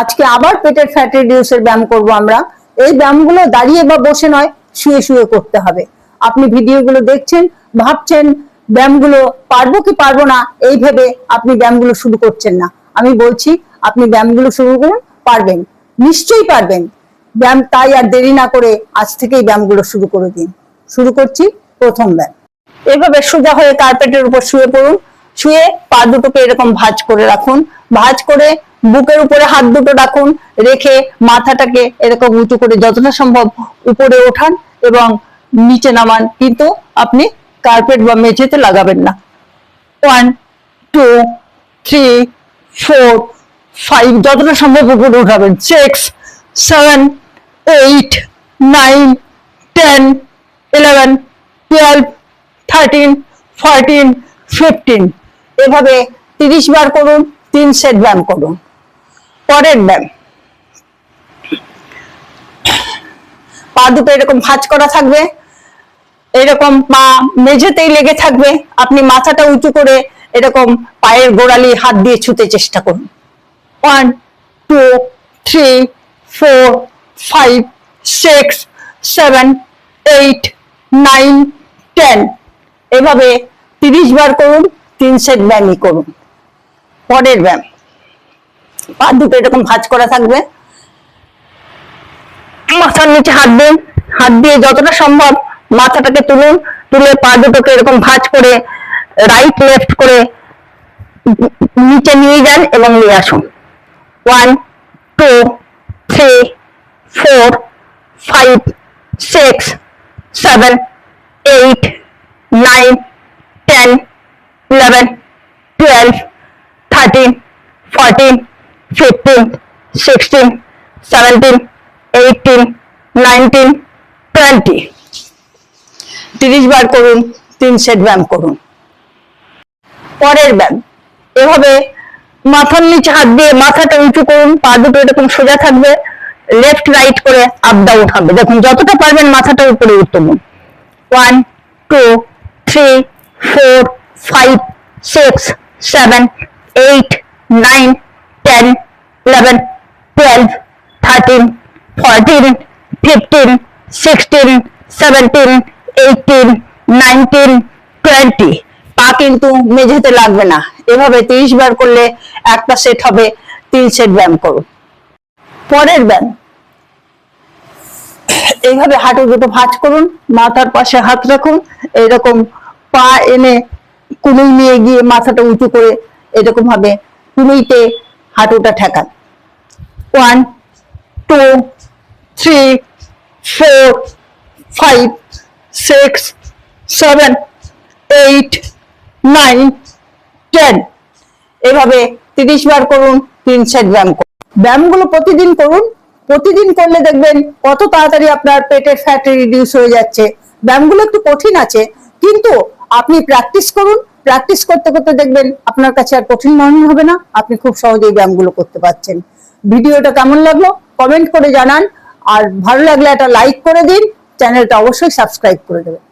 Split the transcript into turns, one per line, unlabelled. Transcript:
আজকে আবার পেটের ফ্যাট রিডিউসের ব্যায়াম করব আমরা। এই ব্যায়ামগুলো দাঁড়িয়ে বা বসে নয়, শুয়ে শুয়ে করতে হবে। আপনি ভিডিওগুলো দেখছেন, ভাবছেন ব্যায়ামগুলো পারব কি পারব না, এই ভেবে আপনি ব্যায়ামগুলো শুরু করছেন না। আমি বলছি, আপনি ব্যায়ামগুলো শুরু করুন, পারবেন। নিশ্চয়ই পারবেন। ব্যায়াম তাই আর দেরি না করে আজ থেকেই ব্যায়ামগুলো শুরু করে দিন। শুরু করছি প্রথম ব্যায়াম। এভাবে সোজা হয়ে কার্পেটের উপর শুয়ে পড়ুন। শুয়ে পা দুটোকে এরকম ভাঁজ করে রাখুন। ভাঁজ করে বুকের উপরে হাত দুটো রাখুন, রেখে মাথাটাকে এরকম উঁচু করে যতটা সম্ভব উপরে ওঠান এবং নিচে নামান। কিন্তু আপনি কার্পেট বা মেঝেতে লাগাবেন না। One two three four five যতটা সম্ভব উপরে উঠাবেন। Six seven eight nine ten eleven twelve thirteen fourteen fifteen এভাবে তিরিশ বার করুন, তিন সেট ব্যায়াম করুন। পরের ব্যায়াম। পা দুটো এরকম ভাঁজ করা থাকবে। এরকম পা মেঝেতেই লেগে থাকবে। আপনি মাথাটা উঁচু করে এরকম পায়ের গোড়ালি হাত দিয়ে ছুতে চেষ্টা করুন। One two three four five six seven eight nine ten এভাবে তিরিশ বার করুন তিন সেট ব্যায়ামই করুন। পরের ব্যায়াম। পা দুটো এরকম ভাঁজ করা থাকবে। মাথার নিচে হাত দিন হাত দিয়ে যতটা সম্ভব মাথাটাকে তুলুন, তুলে পা দুটোকে এরকম ভাঁজ করে রাইট লেফট করে নিচে নিয়ে যান এবং নিয়ে আসুন। One two three four five six seven eight nine ten eleven twelve thirteen fourteen fifteen sixteen seventeen eighteen nineteen twenty তিরিশ বার করুন, তিন সেট ব্যায়াম করুন। পরের ব্যায়াম এভাবে মাথার নিচে হাত দিয়ে মাথাটা উঁচু করুন, পা দুটো এরকম সোজা থাকবে লেফট রাইট করে আপ ডাউন হবে দেখুন, যতটা পারবেন মাথাটা উপরে উত্তমন one two three four five six seven eight nine ten eleven twelve thirteen fourteen fifteen sixteen seventeen eighteen nineteen twenty পা কিন্তু মেঝেতে লাগবে না। এভাবে তিরিশ বার করলে একটা সেট হবে, তিন সেট ব্যায়াম করুন পরের ব্যায়াম। এইভাবে হাঁটু দুটো ভাঁজ করুন, মাথার পাশে হাত রাখুন, এরকম পা এনে কুনুই নিয়ে গিয়ে মাথাটা উঁচু করে এরকম ভাবে কুনুইতে হাঁটুটা ঠেকান। One two three four five six seven eight nine ten এভাবে তিরিশ বার করুন, তিন সেট ব্যায়াম করুন। ব্যায়ামগুলো প্রতিদিন করুন। প্রতিদিন করলে দেখবেন কত তাড়াতাড়ি আপনার পেটের ফ্যাট রিডিউস হয়ে যাচ্ছে। ব্যায়ামগুলো একটু কঠিন আছে, কিন্তু আপনি প্র্যাকটিস করুন। প্র্যাকটিস করতে করতে দেখবেন আপনার কাছে আর কঠিন মনে হবে না। আপনি খুব সহজেই ব্যায়ামগুলো করতে পারছেন। ভিডিওটা কেমন লাগল কমেন্ট করে জানান। আর ভালো লাগলে একটা লাইক করে দিন। চ্যানেলটা অবশ্যই সাবস্ক্রাইব করে দেবেন।